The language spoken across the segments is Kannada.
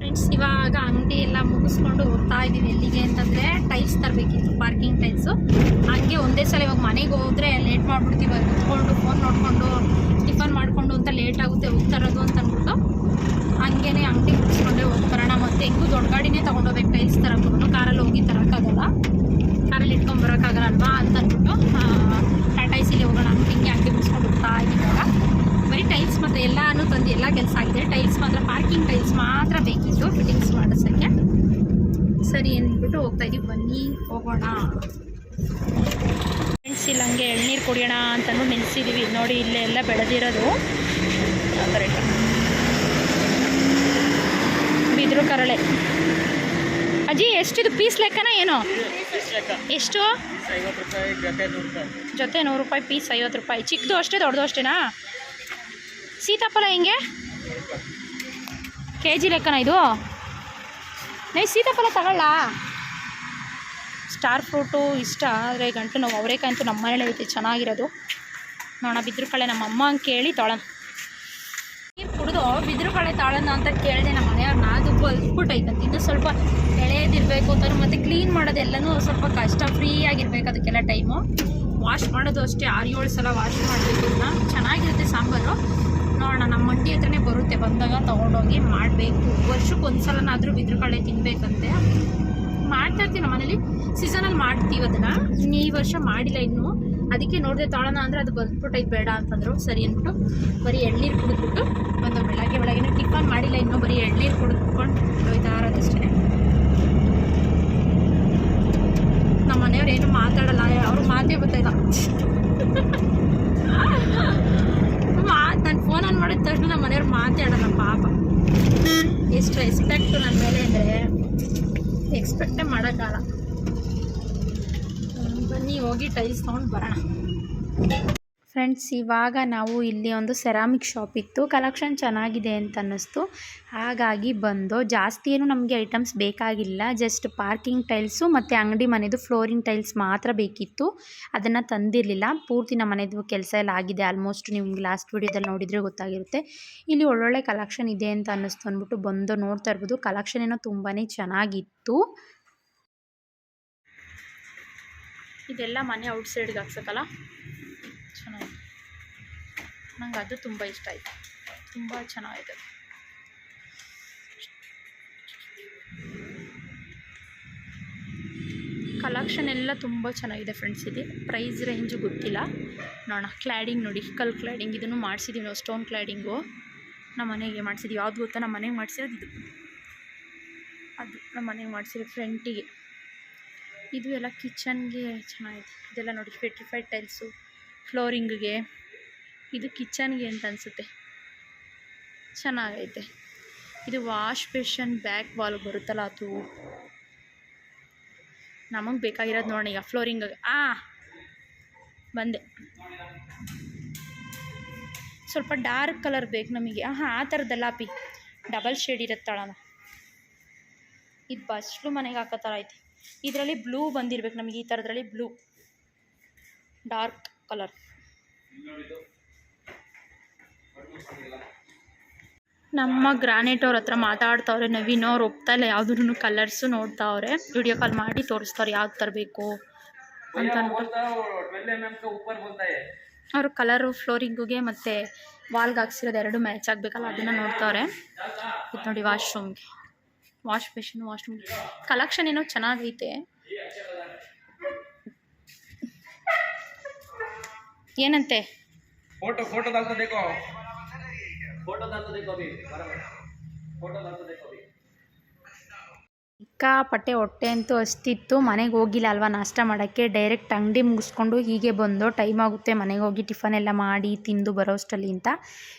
ಫ್ರೆಂಡ್ಸ್ ಇವಾಗ ಅಂಗಡಿ ಎಲ್ಲ ಮುಗಿಸ್ಕೊಂಡು ಹೋಗ್ತಾ ಇದ್ದೀವಿ ಎಲ್ಲಿಗೆ ಅಂತಂದರೆ ಟೈಲ್ಸ್ ತರಬೇಕಿತ್ತು ಪಾರ್ಕಿಂಗ್ ಟೈಲ್ಸು ಹಂಗೆ ಒಂದೇ ಸಲ ಇವಾಗ ಮನೆಗೆ ಹೋದರೆ ಲೇಟ್ ಮಾಡಿಬಿಡ್ತೀವಿ ಕುತ್ಕೊಂಡು ಫೋನ್ ನೋಡಿಕೊಂಡು ಟಿಫನ್ ಮಾಡಿಕೊಂಡು ಅಂತ ಲೇಟ್ ಆಗುತ್ತೆ, ಹೋಗ್ತಾ ಇರೋದು ಅಂತ ಅಂದ್ಬಿಟ್ಟು ಹಂಗೇನೆ ಅಂಗಡಿ ಮುಗಿಸ್ಕೊಂಡೆ ಹೋಗ್ಬರೋಣ. ಮತ್ತು ಹೆಂಗೂ ದೊಡ್ಡ ಗಾಡಿನೇ ತೊಗೊಂಡೋಗ್ಬೇಕು ಟೈಲ್ಸ್ ತರಕ್ಕೂ ಕಾರಲ್ಲಿ ಹೋಗಿ ತರೋಕ್ಕಾಗಲ್ಲ ಕಾರಲ್ಲಿ ಇಟ್ಕೊಂಡು ಬರೋಕ್ಕಾಗಲ್ಲ ಅಲ್ವಾ ಅಂತ ಅಂದ್ಬಿಟ್ಟು ಟಾಟಾ ಸಿಲಿ ಹೋಗೋಣ, ಹಿಂಗೆ ಅಂಗಡಿ ಮುಗಿಸ್ಕೊಂಡು ಹೋಗ್ತಾ ಇದ್ದೀವಿ ಬರೀ ಟೈಲ್ಸ್ ಮಾತ್ರ ಎಲ್ಲಾನು ತಂದು ಎಲ್ಲ ಕೆಲಸ ಆಗಿದೆ ಟೈಲ್ಸ್ ಮಾತ್ರ ಪಾರ್ಕಿಂಗ್ ಟೈಲ್ಸ್ ಮಾತ್ರ ಬೇಕಿತ್ತು. ಫಿಟ್ಟಿಂಗ್ಸ್ ಮಾಡಿಸೋಕ್ಕೆ ಸರಿ ಅಂದ್ಬಿಟ್ಟು ಹೋಗ್ತಾ ಇದೀವಿ. ಬನ್ನಿ ಹೋಗೋಣ. ಫ್ರೆಂಡ್ಸ್ ಇಲ್ಲಿ ಹಂಗೆ ಎಳ್ನೀರು ಕುಡಿಯೋಣ ಅಂತಂದು ನಿಲ್ಸಿದ್ದೀವಿ ನೋಡಿ ಇಲ್ಲೇ ಎಲ್ಲ ಬೆಳೆದಿರೋದು. ಆ ಥರ ಬಿದಿರು ಕರಳೆ. ಅಜ್ಜಿ ಎಷ್ಟಿದು? ಪೀಸ್ ಲೆಕ್ಕನ ಏನು? ಎಷ್ಟು? ಜೊತೆ ನೂರು ರೂಪಾಯಿ ಪೀಸ್ ಐವತ್ತು ರೂಪಾಯಿ. ಚಿಕ್ಕದು ಅಷ್ಟೇ ದೊಡ್ಡದು ಅಷ್ಟೇನಾ? ಸೀತಾಫಲ ಹೆಂಗೆ? ಕೆ ಜಿ ಲೆಕ್ಕನ ಇದು? ನೈ, ಸೀತಾಫಲ ತಗೊಳ್ಳ? ಸ್ಟಾರ್ ಫ್ರೂಟು ಇಷ್ಟ, ಆದರೆ ಗಂಟು ನಾವು, ಅವರೇಕಾಯಿ ಅಂತೂ ನಮ್ಮ ಮನೇಲಿ ಐತೆ, ಚೆನ್ನಾಗಿರೋದು. ನೋಡೋಣ, ಬಿದ್ರು ಕಳೆ ನಮ್ಮ ಅಮ್ಮ ಹಂಗೆ ಕೇಳಿ ತೊಳೋಣ. ನೀರು ಕುಡಿದು ಬಿದ್ರು ಕಳೆ ತಾಳೋಣ ಅಂತ ಕೇಳಿದೆ ನಮ್ಮ ಮನೆಯವ್ರನ್ನ ಅದು ಬಲ್ಬಿಟ್ಟೈತಂತ ಇನ್ನು ಸ್ವಲ್ಪ ಎಳೆಯದಿರಬೇಕು ಅಂತ ಮತ್ತು ಕ್ಲೀನ್ ಮಾಡೋದೆಲ್ಲನೂ ಸ್ವಲ್ಪ ಕಷ್ಟ, ಫ್ರೀ ಆಗಿರಬೇಕು ಅದಕ್ಕೆಲ್ಲ ಟೈಮು. ವಾಶ್ ಮಾಡೋದು ಅಷ್ಟೇ, ಆರು ಏಳು ಸಲ ವಾಶ್ ಮಾಡಬೇಕು. ಚೆನ್ನಾಗಿರುತ್ತೆ ಸಾಂಬಾರು. ನೋಡೋಣ ನಮ್ಮ ಮಂಡಿ ಹತ್ರನೇ ಬರುತ್ತೆ. ಬಂದಾಗ ತೊಗೊಂಡೋಗಿ ಮಾಡಬೇಕು. ವರ್ಷಕ್ಕೆ ಒಂದು ಸಲನಾದರೂ ಬಿದ್ರು ಕಳೆ ತಿನ್ನಬೇಕಂತೆ ಮಾಡ್ತಾ ಇರ್ತೀವಿ ನಮ್ಮ ಮನೇಲಿ. ಸೀಸನಲ್ಲಿ ಮಾಡ್ತೀವಿ ಅದನ್ನು. ಇನ್ನು ಈ ವರ್ಷ ಮಾಡಿಲ್ಲ ಇನ್ನು. ಅದಕ್ಕೆ ನೋಡಿದೆ ತಾಳೋಣ ಅಂದರೆ ಅದು ಬಂದ್ಬಿಟ್ಟೈತೆ ಬೇಡ ಅಂತಂದರು. ಸರಿ ಅಂದ್ಬಿಟ್ಟು ಬರೀ ಎಳ್ನೀರು ಕುಡಿದ್ಬಿಟ್ಟು ಒಂದು ಬೆಳಗ್ಗೆ ಬೆಳಗ್ಗೆ ಟಿಫನ್ ಮಾಡಿಲ್ಲ ಇನ್ನು. ಬರೀ ಎಳ್ನೀರು ಕುಡಿದ್ಕೊಂಡು ಹೋಯ್ತಾ ಇರೋದಷ್ಟೇ ನಮ್ಮ ಮನೆಯವ್ರು ಏನು ಮಾತಾಡಲ್ಲ. ಅವ್ರು ಮಾತೇ ಗೊತ್ತಾಯಿಲ್ಲ ಮಾತು ನಾನು ಫೋನ್ ಆನ್ ಮಾಡಿದ ಮನೆಯವ್ರು ಮಾತಾಡಲ್ಲ ಪಾಪ. ಎಷ್ಟು ರೆಸ್ಪೆಕ್ಟ್ ನನ್ನ ಮೇಲೆ ಅಂದರೆ ಎಕ್ಸ್ಪೆಕ್ಟೇ ಮಾಡೋಕ್ಕಾಗಲ್ಲ. ಬನ್ನಿ, ಹೋಗಿ ಟೈಲ್ಸ್ ತೊಗೊಂಡು ಬರೋಣ. ಫ್ರೆಂಡ್ಸ್, ಇವಾಗ ನಾವು ಇಲ್ಲಿ ಒಂದು ಸೆರಾಮಿಕ್ ಶಾಪ್ ಇತ್ತು. ಕಲೆಕ್ಷನ್ ಚೆನ್ನಾಗಿದೆ ಅಂತ ಅನ್ನಿಸ್ತು. ಹಾಗಾಗಿ ಬಂದು ಜಾಸ್ತಿ ಏನು ನಮಗೆ ಐಟಮ್ಸ್ ಬೇಕಾಗಿಲ್ಲ. ಜಸ್ಟ್ ಪಾರ್ಕಿಂಗ್ ಟೈಲ್ಸು ಮತ್ತು ಅಂಗಡಿ ಮನೆದು ಫ್ಲೋರಿಂಗ್ ಟೈಲ್ಸ್ ಮಾತ್ರ ಬೇಕಿತ್ತು. ಅದನ್ನು ತಂದಿರಲಿಲ್ಲ. ಪೂರ್ತಿ ನಮ್ಮ ಮನೆದು ಕೆಲಸ ಎಲ್ಲ ಆಗಿದೆ. ಆಲ್ಮೋಸ್ಟ್ ನಿಮ್ಗೆ ಲಾಸ್ಟ್ ವೀಡಿಯೋದಲ್ಲಿ ನೋಡಿದರೆ ಗೊತ್ತಾಗಿರುತ್ತೆ. ಇಲ್ಲಿ ಒಳ್ಳೊಳ್ಳೆ ಕಲೆಕ್ಷನ್ ಇದೆ ಅಂತ ಅನ್ನಿಸ್ತು ಅಂದ್ಬಿಟ್ಟು ಬಂದು ನೋಡ್ತಾ ಇರ್ಬೋದು. ಕಲೆಕ್ಷನ್ ಏನೋ ತುಂಬಾ ಚೆನ್ನಾಗಿತ್ತು. ಇದೆಲ್ಲ ಮನೆ ಔಟ್ಸೈಡ್ಗೆ ಹಾಕ್ಸಕ್ಕಲ್ಲ ನಂಗೆ ಅದು ತುಂಬ ಇಷ್ಟ ಆಯಿತು. ತುಂಬ ಚೆನ್ನಾಗಿದೆ. ಕಲೆಕ್ಷನ್ ಎಲ್ಲ ತುಂಬ ಚೆನ್ನಾಗಿದೆ ಫ್ರೆಂಡ್ಸ್ ಇದೆ. ಪ್ರೈಸ್ ರೇಂಜು ಗೊತ್ತಿಲ್ಲ. ನೋಡೋಣ ಕ್ಲಾಡಿಂಗ್ ನೋಡಿ ಕಲ್ ಕ್ಲಾಡಿಂಗ್ ಇದನ್ನು ಮಾಡಿಸಿದ್ದೀವಿ ನಾವು ಸ್ಟೋನ್ ಕ್ಲ್ಯಾಡಿಂಗು ನಮ್ಮ ಮನೆಗೆ ಮಾಡಿಸಿದ್ವಿ. ಯಾವ್ದು ಗೊತ್ತಾ? ನಮ್ಮ ಮನೆಗೆ ಮಾಡಿಸಿರೋದು ಇದು. ಅದು ನಮ್ಮ ಮನೆಗೆ ಮಾಡಿಸಿರೋ ಫ್ರೆಂಟಿಗೆ ಇದು ಎಲ್ಲ ಕಿಚನ್ಗೆ ಚೆನ್ನಾಗಿದೆ. ಇದೆಲ್ಲ ನೋಡಿ ಪೆಟ್ರಿಫೈಡ್ ಟೈಲ್ಸು ಫ್ಲೋರಿಂಗ್ಗೆ ಇದು ಕಿಚನ್ಗೆ ಅಂತ ಅನಿಸುತ್ತೆ. ಚೆನ್ನಾಗೈತೆ. ಇದು ವಾಶ್ ಬೇಷನ್ ಬ್ಯಾಕ್ ವಾಲ್ ಬರುತ್ತಲ್ಲ ಅದು. ನಮಗೆ ಬೇಕಾಗಿರೋದು ನೋಡೋಣ ಈಗ ಫ್ಲೋರಿಂಗ್ ಆ, ಬಂದೆ. ಸ್ವಲ್ಪ ಡಾರ್ಕ್ ಕಲರ್ ಬೇಕು ನಮಗೆ. ಹಾಂ ಆ ಥರದ್ದಲ್ಲ ಪಿ ಡಬಲ್ ಶೇಡ್ ಇರುತ್ತಳಣ ಇದು ಬಸ್ಲು ಮನೆಗೆ ಹಾಕೋ ಥರ ಐತಿ. ಇದರಲ್ಲಿ ಬ್ಲೂ ಬಂದಿರ್ಬೇಕು ನಮಗೆ, ಈ ಥರದ್ರಲ್ಲಿ ಬ್ಲೂ. Dark colour. ನಮ್ಮ ಗ್ರಾನೈಟ್ ಅವ್ರ ಹತ್ರ ಮಾತಾಡ್ತಾವ್ರೆ ನವೀನ್ ಅವ್ರು ಒಪ್ತಾ ಇಲ್ಲ ಯಾವ್ದು ಕಲರ್ಸ್ ನೋಡ್ತಾವ್ರೆ. ವಿಡಿಯೋ ಕಾಲ್ ಮಾಡಿ ತೋರಿಸ್ತಾರೆ ಯಾವ್ದು ತರಬೇಕು ಅಂತ ಅವರು ಕಲರ್ ಫ್ಲೋರಿಂಗ್ಗೆ ಮತ್ತೆ ವಾಲ್ಗ್ ಹಾಕ್ಸಿರೋದು ಎರಡು ಮ್ಯಾಚ್ ಆಗ್ಬೇಕಲ್ಲ ಅದನ್ನ ನೋಡ್ತಾವ್ರೆ. ಇದು ನೋಡಿ ವಾಶ್ರೂಮ್ಗೆ ವಾಶ್ ಮೆಷಿನ್ ವಾಶ್ರೂಮ್ ಕಲೆಕ್ಷನ್ ಏನೋ ಚೆನ್ನಾಗೈತೆ. ಏನಂತೆ? ಫೋಟೋ ಫೋಟೋ ಸಿಕ್ಕಾಪಟ್ಟೆ ಹೊಟ್ಟೆ ಅಂತೂ ಅಷ್ಟಿತ್ತು. ಮನೆಗೆ ಹೋಗಿಲ್ಲ ಅಲ್ವಾ? ನಾಷ್ಟ ಮಾಡೋಕ್ಕೆ ಡೈರೆಕ್ಟ್ ಅಂಗಡಿ ಮುಗಿಸ್ಕೊಂಡು ಹೀಗೆ ಬಂದು ಟೈಮ್ ಆಗುತ್ತೆ. ಮನೆಗೆ ಹೋಗಿ ಟಿಫನ್ ಎಲ್ಲ ಮಾಡಿ ತಿಂದು ಬರೋಷ್ಟಲ್ಲಿ ಅಂತ.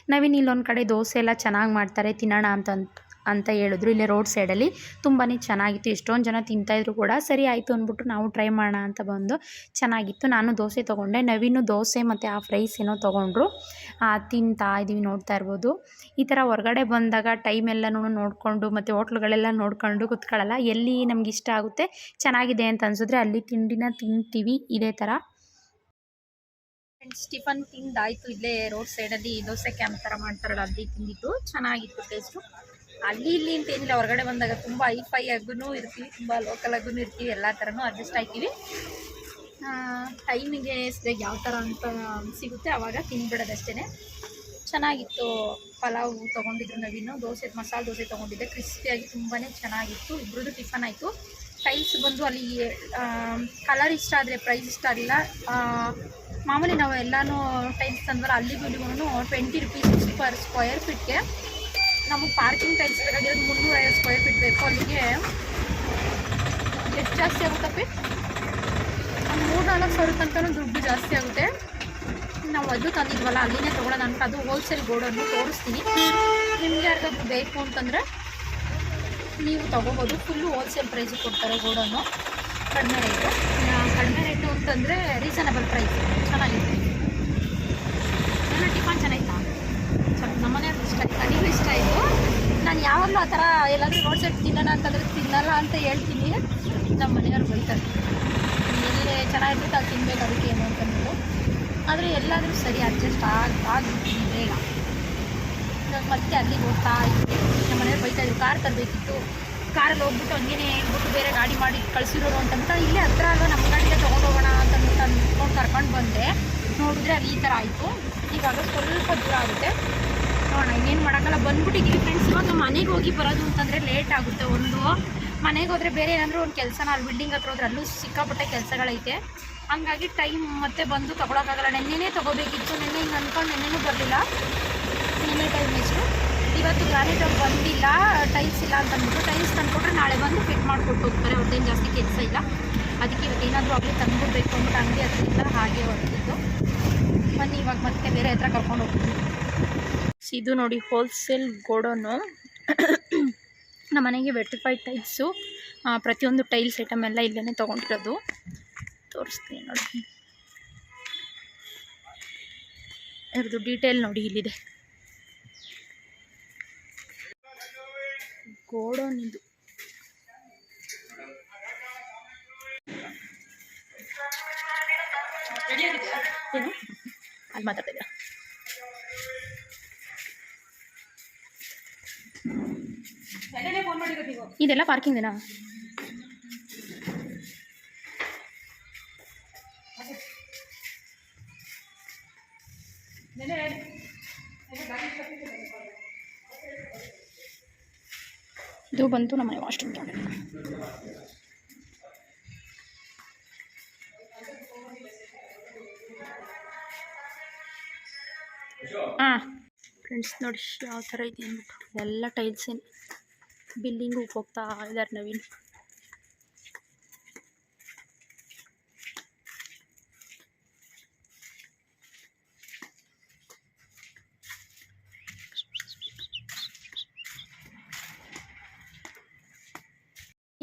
ನಾವಿನ್ನು ಇಲ್ಲೊಂದು ಕಡೆ ದೋಸೆ ಎಲ್ಲ ಚೆನ್ನಾಗಿ ಮಾಡ್ತಾರೆ. ತಿನ್ನೋಣ ಅಂತಂತ ಅಂತ- ಹೇಳಿದ್ರು. ಇಲ್ಲೇ ರೋಡ್ ಸೈಡಲ್ಲಿ ತುಂಬಾ ಚೆನ್ನಾಗಿತ್ತು. ಎಷ್ಟೊಂದು ಜನ ತಿಂತಾಯಿದ್ರು ಕೂಡ ಸರಿ ಆಯಿತು ಅಂದ್ಬಿಟ್ಟು ನಾವು ಟ್ರೈ ಮಾಡೋಣ ಅಂತ ಬಂದು ಚೆನ್ನಾಗಿತ್ತು. ನಾನು ದೋಸೆ ತೊಗೊಂಡೆ. ನವೀನು ದೋಸೆ ಮತ್ತು ಆ ಫ್ರೈಸ್ ಏನೋ ತೊಗೊಂಡ್ರು. ತಿಂತಾ ಇದ್ದೀವಿ ನೋಡ್ತಾ ಇರ್ಬೋದು. ಈ ಥರ ಹೊರಗಡೆ ಬಂದಾಗ ಟೈಮ್ ಎಲ್ಲನೂ ನೋಡಿಕೊಂಡು ಮತ್ತು ಹೋಟ್ಲುಗಳೆಲ್ಲ ನೋಡ್ಕೊಂಡು ಕುತ್ಕೊಳ್ಳಲ್ಲ. ಎಲ್ಲಿ ನಮ್ಗೆ ಇಷ್ಟ ಆಗುತ್ತೆ ಚೆನ್ನಾಗಿದೆ ಅಂತ ಅನ್ಸಿದ್ರೆ ಅಲ್ಲಿ ತಿಂಡಿನ ತಿಂತೀವಿ. ಇದೇ ಥರ ಫ್ರೆಂಡ್ಸ್ ಟಿಫನ್ ತಿಂದಾಯಿತು. ಇಲ್ಲೇ ರೋಡ್ ಸೈಡಲ್ಲಿ ದೋಸೆ ಕ್ಯಾಂಪ್ ಥರ ಮಾಡ್ತಾರಲ್ಲ, ಅಲ್ಲಿ ತಿಂದಿದ್ದು. ಚೆನ್ನಾಗಿತ್ತು ಟೇಸ್ಟು ಅಲ್ಲಿ ಇಲ್ಲಿ ಅಂತ ಏನಿಲ್ಲ, ಹೊರಗಡೆ ಬಂದಾಗ ತುಂಬ ಫೈ ಆಗೂ ಇರ್ತೀವಿ, ತುಂಬ ಲೋಕಲ್ ಆಗೂ ಇರ್ತೀವಿ, ಎಲ್ಲ ಥರನೂ ಅಡ್ಜಸ್ಟ್ ಆಗ್ತೀವಿ. ಟೈಮಿಗೆ ಸರಿಯಾಗಿ ಯಾವ ಥರ ಅಂತ ಸಿಗುತ್ತೆ ಆವಾಗ ತಿನ್ಬಿಡೋದಷ್ಟೇ ಚೆನ್ನಾಗಿತ್ತು ಪಲಾವ್ ತೊಗೊಂಡಿದ್ರು ನವೀನು, ದೋಸೆ, ಮಸಾಲೆ ದೋಸೆ ತೊಗೊಂಡಿದ್ದೆ ಕ್ರಿಸ್ಪಿಯಾಗಿ ತುಂಬಾ ಚೆನ್ನಾಗಿತ್ತು ಇಬ್ಬರದ್ದು ಟಿಫನ್ ಆಯಿತು. ಟೈಲ್ಸ್ ಬಂದು ಅಲ್ಲಿ ಕಲರ್ ಇಷ್ಟ ಆದರೆ ಪ್ರೈಸ್ ಇಷ್ಟ ಆಗಲಿಲ್ಲ ಮಾಮೂಲಿ ನಾವು ಎಲ್ಲನೂ ಟೈಲ್ಸ್ ತಂದ್ವಲ್ಲ ಅಲ್ಲಿಗೂ ಇಲ್ಲಿಗೂ ಟ್ವೆಂಟಿ ರುಪೀಸ್ ಪರ್ ಸ್ಕ್ವಯರ್ ಫೀಟ್ಗೆ ನಮಗೆ ಪಾರ್ಕಿಂಗ್ ಟೈಲ್ಸ್ ಬೇಕಾಗಿರೋದು ಮುನ್ನೂರೈವತ್ತು ಸ್ಕ್ವೇರ್ ಫೀಟ್ ಬೇಕು ಅಲ್ಲಿಗೆ. ಎಷ್ಟು ಜಾಸ್ತಿ ಆಗುತ್ತಪ್ಪಿ? ಒಂದು ಮೂರು ನಾಲ್ಕು ಸಾವಿರ ತನಕ ದುಡ್ಡು ಜಾಸ್ತಿ ಆಗುತ್ತೆ. ನಾವು ಅದು ತಂದಿದ್ವಲ್ಲ ಅಲ್ಲಿನೇ ತೊಗೊಳೋಣ ಅಂತ ಅದು ಹೋಲ್ಸೇಲ್ ಗೋಡನ್ನು ತೋರಿಸ್ತೀನಿ. ನಿಮ್ಗೆ ಯಾರಿಗಾದ್ರೂ ಬೇಕು ಅಂತಂದರೆ ನೀವು ತೊಗೋಬೋದು. ಫುಲ್ಲು ಹೋಲ್ಸೇಲ್ ಪ್ರೈಸಿಗೆ ಕೊಡ್ತಾರೆ ಗೋಡನ್ನು ಕಡಿಮೆ ರೇಟು ಕಡಿಮೆ ರೇಟು ಅಂತಂದರೆ ರೀಸನಬಲ್ ಪ್ರೈಸ್ ಚೆನ್ನಾಗಿದೆ. ಏನೋ ಟಿಫನ್ ಚೆನ್ನಾಗಿತ್ತಾ? ನಮ್ಮನೆ ಇಷ್ಟ ಆಯ್ತು ನನಗೂ ಇಷ್ಟ ಆಯಿತು ನಾನು ಯಾವಾಗಲೂ ಆ ಥರ ಎಲ್ಲಾದರೂ ರೋಡ್ ತಿನ್ನೋಣ ಅಂತಂದರೆ ತಿನ್ನಲ್ಲ ಅಂತ ಹೇಳ್ತೀನಿ. ನಮ್ಮ ಮನೆಯವ್ರು ಬೈತಾರೆ. ಎಲ್ಲೇ ಚೆನ್ನಾಗಿರ್ಬೇಕು ಅದು ತಿನ್ಬೇಕು, ಅದಕ್ಕೆ ಏನು ಅಂತಂದ್ಬಿಟ್ಟು ಆದರೆ ಎಲ್ಲಾದರೂ ಸರಿ ಅಡ್ಜಸ್ಟ್ ಆಗಿ ಆಗಿಬಿಡ್ತೀನಿ ಬೇಗ ನಾನು ಮತ್ತೆ ಅಲ್ಲಿಗೆ ಹೋಗ್ತಾ ಇದ್ದೆ. ನಮ್ಮ ಮನೆಯವ್ರು ಬೈತಾ ಇದ್ರು, ಕಾರ್ ತರಬೇಕಿತ್ತು. ಕಾರಲ್ಲಿ ಹೋಗ್ಬಿಟ್ಟು ಹಂಗೇನೆ ಹೇಳ್ಬಿಟ್ಟು ಬೇರೆ ಗಾಡಿ ಮಾಡಿ ಕಳಿಸಿರೋರು ಅಂತಂತ ಇಲ್ಲೇ ಹತ್ರ ಅಲ್ವಾ, ನಮ್ಮ ಗಾಡಿಗೆ ತೊಗೊಂಡು ಹೋಗೋಣ ಅಂದ್ಬಿಟ್ಟು ಕರ್ಕೊಂಡು ಬಂದೆ. ನೋಡಿದ್ರೆ ಅಲ್ಲಿ ಈ ಥರ ಆಯಿತು. ಇವಾಗ ಸ್ವಲ್ಪ ದೂರ ಆಗುತ್ತೆ. ನೋಡೋಣ, ಇನ್ನೇನು ಮಾಡೋಕ್ಕಲ್ಲ ಬಂದ್ಬಿಟ್ಟಿದ್ದೀವಿ ಫ್ರೆಂಡ್ಸ್ ಇವಾಗ ಮನೆಗೆ ಹೋಗಿ ಬರೋದು ಅಂತಂದರೆ ಲೇಟ್ ಆಗುತ್ತೆ. ಒಂದು ಮನೆಗೆ ಹೋದರೆ ಬೇರೆ ಏನಾದರೂ ಒಂದು ಕೆಲಸನ, ಅಲ್ಲಿ ಬಿಲ್ಡಿಂಗ್ ಹತ್ರ ಹೋದ್ರೆ ಅಲ್ಲೂ ಸಿಕ್ಕಾಪಟ್ಟೆ ಕೆಲಸಗಳೈತೆ. ಹಂಗಾಗಿ ಟೈಮ್ ಮತ್ತೆ ಬಂದು ತೊಗೊಳಕ್ಕಾಗಲ್ಲ. ನೆನ್ನೆನೇ ತೊಗೋಬೇಕಿತ್ತು. ನೆನ್ನೆ ಹಿಂಗೆ ಅಂದ್ಕೊಂಡು ನೆನ್ನೆನೂ ಬರಲಿಲ್ಲ. ನೆನ್ನೆ ಟೈಮ್ ಎಷ್ಟು ಇವತ್ತು ಗ್ರಾನೇಟ್ ಅವ್ರು ಬಂದಿಲ್ಲ ಟೈಲ್ಸ್ ಇಲ್ಲ ಅಂತಂದ್ಬಿಟ್ಟು ಟೈಲ್ಸ್ ತಂದ್ಕೊಟ್ರೆ ನಾಳೆ ಬಂದು ಫಿಟ್ ಮಾಡಿಕೊಟ್ಟು ಹೋಗ್ತಾರೆ. ಅವ್ರದ್ದೇನು ಜಾಸ್ತಿ ಕೆಲಸ ಇಲ್ಲ. ಅದಕ್ಕೆ ಇವತ್ತು ಏನಾದರೂ ಆಗಲಿ ತಂದ್ಬಿಡ್ಬೇಕು ಅಂದ್ಬಿಟ್ಟು ಅಂಗಡಿ ಹತ್ತಿರ ಹಾಗೆ ಹೊರಟಿದ್ದು. ಬನ್ನಿ ಇವಾಗ ಮತ್ತೆ ಬೇರೆ ಹತ್ರ ಕರ್ಕೊಂಡು ಹೋಗ್ತೀನಿ. ಇದು ನೋಡಿ ಹೋಲ್ಸೇಲ್ ಗೋಡೌನು ನಮ್ಮ ಮನೆಗೆ ವೆಟಿಫೈಡ್ ಟೈಲ್ಸು ಪ್ರತಿಯೊಂದು ಟೈಲ್ಸ್ ಐಟಮ್ ಎಲ್ಲ ಇಲ್ಲೇ ತೊಗೊಂಡಿರೋದು. ತೋರಿಸ್ತೀನಿ ನೋಡಿ. ಇವ್ರದ್ದು ಡೀಟೇಲ್ ನೋಡಿ ಇಲ್ಲಿದೆ. ಗೋಡೌನ್ ಇದು. ಏನು? ಅಲ್ಲಿ ಮಾತಾಡ್ತಿದ್ದೆ ಇದೆಲ್ಲ ಪಾರ್ಕಿಂಗ್ದೇನಾ ಇದು ಬಂತು ನಮ್ಮ ವಾಶ್ರೂಮ್ ತೊಗೊಂಡೆ ಫ್ರೆಂಡ್ಸ್ ನೋಡಿ ಯಾವ ಥರ ಇದೆ ಅಂದ್ಬಿಟ್ಟು ಎಲ್ಲ ಟೈಲ್ಸ್ ಬಿಲ್ಲಿಂಗು ಹೋಗ್ತಾ ಇದ್ದಾರೆ ನವೀನ್.